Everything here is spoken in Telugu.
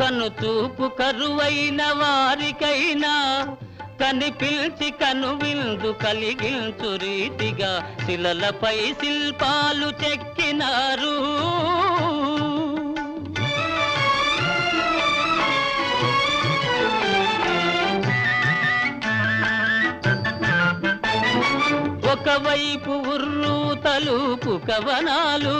కను చూపు కరువైన వారికైనా కనిపించి కను విందు కలిగించు రీతిగా శిలలపై శిల్పాలు చెక్కినారు. ఒకవైపు ఉర్రు తలుపు కవనాలు